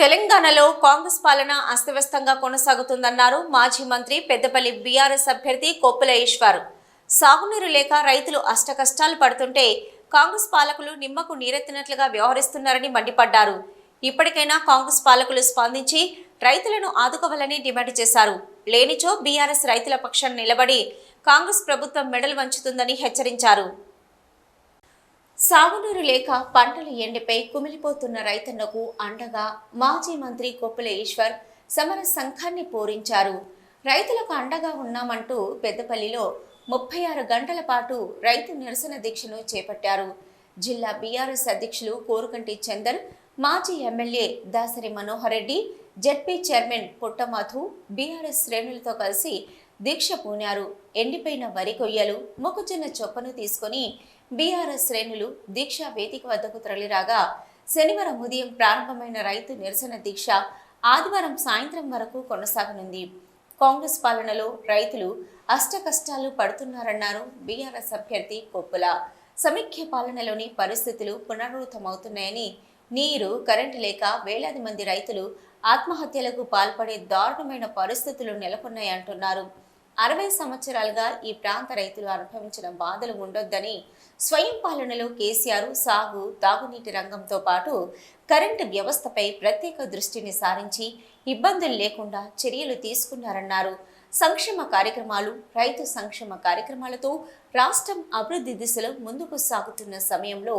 తెలంగాణలో కాంగ్రెస్ పాలన అస్తవ్యస్తంగా కొనసాగుతుందన్నారు మాజీ మంత్రి పెద్దపల్లి బీఆర్ఎస్ అభ్యర్థి కొప్పుల ఈశ్వర్. సాగునీరు లేక రైతులు అష్టకష్టాలు పడుతుంటే కాంగ్రెస్ పాలకులు నిమ్మకు నీరెత్తినట్లుగా వ్యవహరిస్తున్నారని మండిపడ్డారు. ఇప్పటికైనా కాంగ్రెస్ పాలకులు స్పందించి రైతులను ఆదుకోవాలని డిమాండ్ చేశారు. లేనిచో బీఆర్ఎస్ రైతుల పక్షాన్ని నిలబడి కాంగ్రెస్ ప్రభుత్వం మెడలు వంచుతుందని హెచ్చరించారు. సాగునీరు లేక పంటలు ఎండిపై కుమిలిపోతున్న రైతన్నకు అండగా మాజీ మంత్రి కొప్పుల ఈశ్వర్ సమర సంఘాన్ని పూరించారు. రైతులకు అండగా ఉన్నామంటూ పెద్దపల్లిలో ముప్పై ఆరు గంటల పాటు రైతు నిరసన దీక్షను చేపట్టారు. జిల్లా బీఆర్ఎస్ అధ్యక్షులు కోరుకంటి చందర్ మాజీ MLA Dasari Manohar Reddy ZP chairman Puttamadhu BRS శ్రేణులతో కలిసి దీక్ష పూనారు. ఎండిపోయిన వరి కొయ్యలు మొక్కజొన్న చొప్పను తీసుకొని బీఆర్ఎస్ శ్రేణులు దీక్షా వేదిక వద్దకు తరలిరాగా శనివారం ఉదయం ప్రారంభమైన రైతు నిరసన దీక్ష ఆదివారం సాయంత్రం వరకు కొనసాగనుంది. కాంగ్రెస్ పాలనలో రైతులు అష్టకష్టాలు పడుతున్నారన్నారు బీఆర్ఎస్ అభ్యర్థి కొప్పుల. సమైక్య పాలనలోని పరిస్థితులు పునరావృతమవుతున్నాయని నీరు కరెంటు లేక వేలాది మంది రైతులు ఆత్మహత్యలకు పాల్పడే దారుణమైన పరిస్థితులు నెలకొన్నాయంటున్నారు. అరవై సంవత్సరాలుగా ఈ ప్రాంత రైతులు అనుభవించిన బాధలు ఉండొద్దని స్వయం పాలనలో కేసీఆర్ సాగు తాగునీటి రంగంతో పాటు కరెంటు వ్యవస్థపై ప్రత్యేక దృష్టిని సారించి ఇబ్బందులు లేకుండా చర్యలు తీసుకున్నారన్నారు. సంక్షేమ కార్యక్రమాలు రైతు సంక్షేమ కార్యక్రమాలతో రాష్ట్రం అభివృద్ధి దిశలో ముందుకు సాగుతున్న సమయంలో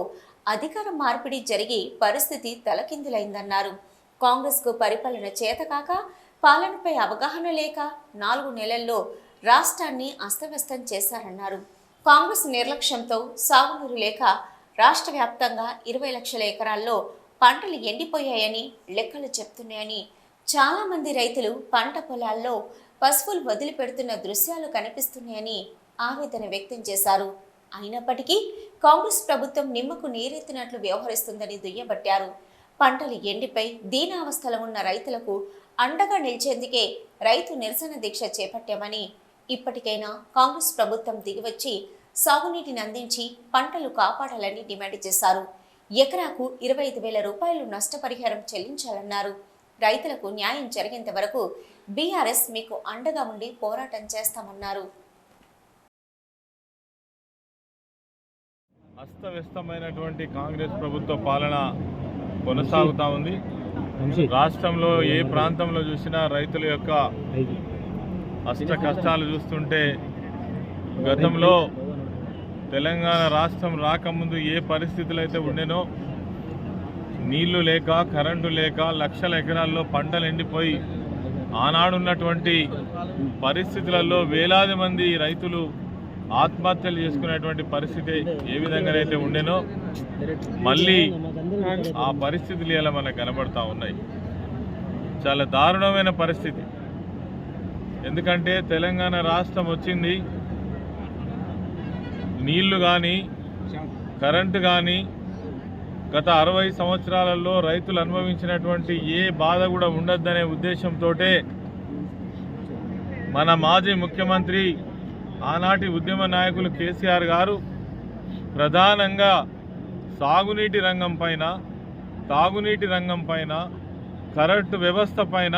అధికార మార్పిడి జరిగి పరిస్థితి తలకిందులైందన్నారు. కాంగ్రెస్కు పరిపాలన చేతకాక పాలనపై అవగాహన లేక నాలుగు నెలల్లో రాష్ట్రాన్ని అస్తవ్యస్తం చేశారన్నారు. కాంగ్రెస్ నిర్లక్ష్యంతో సాగునీరు లేక రాష్ట్ర వ్యాప్తంగా ఇరవై లక్షల ఎకరాల్లో పంటలు ఎండిపోయాయని లెక్కలు చెప్తున్నాయని చాలామంది రైతులు పంట పొలాల్లో పశువులు వదిలిపెడుతున్న దృశ్యాలు కనిపిస్తున్నాయని ఆవేదన వ్యక్తం చేశారు. అయినప్పటికీ కాంగ్రెస్ ప్రభుత్వం నిమ్మకు నీరెత్తినట్లు వ్యవహరిస్తుందని దుయ్యబట్టారు. పంటలు ఎండిపై దీనావస్థలో ఉన్న రైతులకు అండగా నిలిచేందుకే రైతు నిరసన దీక్ష చేపట్టామని ఇప్పటికైనా కాంగ్రెస్ ప్రభుత్వం దిగివచ్చి సాగునీటిని అందించి పంటలు కాపాడాలని డిమాండ్ చేశారు. ఎకరాకు ఇరవై ఐదు వేల రూపాయలు నష్టపరిహారం చెల్లించాలన్నారు. రైతులకు న్యాయం జరిగేంత వరకు బీఆర్ఎస్ మీకు అండగా ఉండి పోరాటం చేస్తామన్నారు. అస్తవ్యస్తమైనటువంటి కాంగ్రెస్ ప్రభుత్వ పాలన కొనసాగుతా ఉంది. రాష్ట్రంలో ఏ ప్రాంతంలో చూసినా రైతుల యొక్క అష్ట కష్టాలు చూస్తుంటే గతంలో తెలంగాణ రాష్ట్రం రాకముందు ఏ పరిస్థితులు అయితే ఉండేనో నీళ్ళు లేక కరెంటు లేక లక్షల ఎకరాల్లో పంటలు ఎండిపోయి ఆనాడున్నటువంటి పరిస్థితులలో వేలాది మంది రైతులు ఆత్మహత్యలు చేసుకునేటువంటి పరిస్థితి ఏ విధంగానైతే ఉండేనో మళ్ళీ ఆ పరిస్థితులు ఇలా మనకు కనబడతా ఉన్నాయి. చాలా దారుణమైన పరిస్థితి. ఎందుకంటే తెలంగాణ రాష్ట్రం వచ్చింది. నీళ్ళు కానీ కరెంటు కానీ గత అరవై సంవత్సరాలలో రైతులు అనుభవించినటువంటి ఏ బాధ కూడా ఉండొద్దనే ఉద్దేశంతో మన మాజీ ముఖ్యమంత్రి ఆనాటి ఉద్యమ నాయకులు కేసీఆర్ గారు ప్రధానంగా సాగునీటి రంగం పైన తాగునీటి రంగం పైన కరెంటు వ్యవస్థ పైన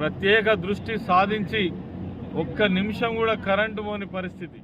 ప్రత్యేక దృష్టి సాధించి ఒక్క నిమిషం కూడా కరెంటు పోని పరిస్థితి.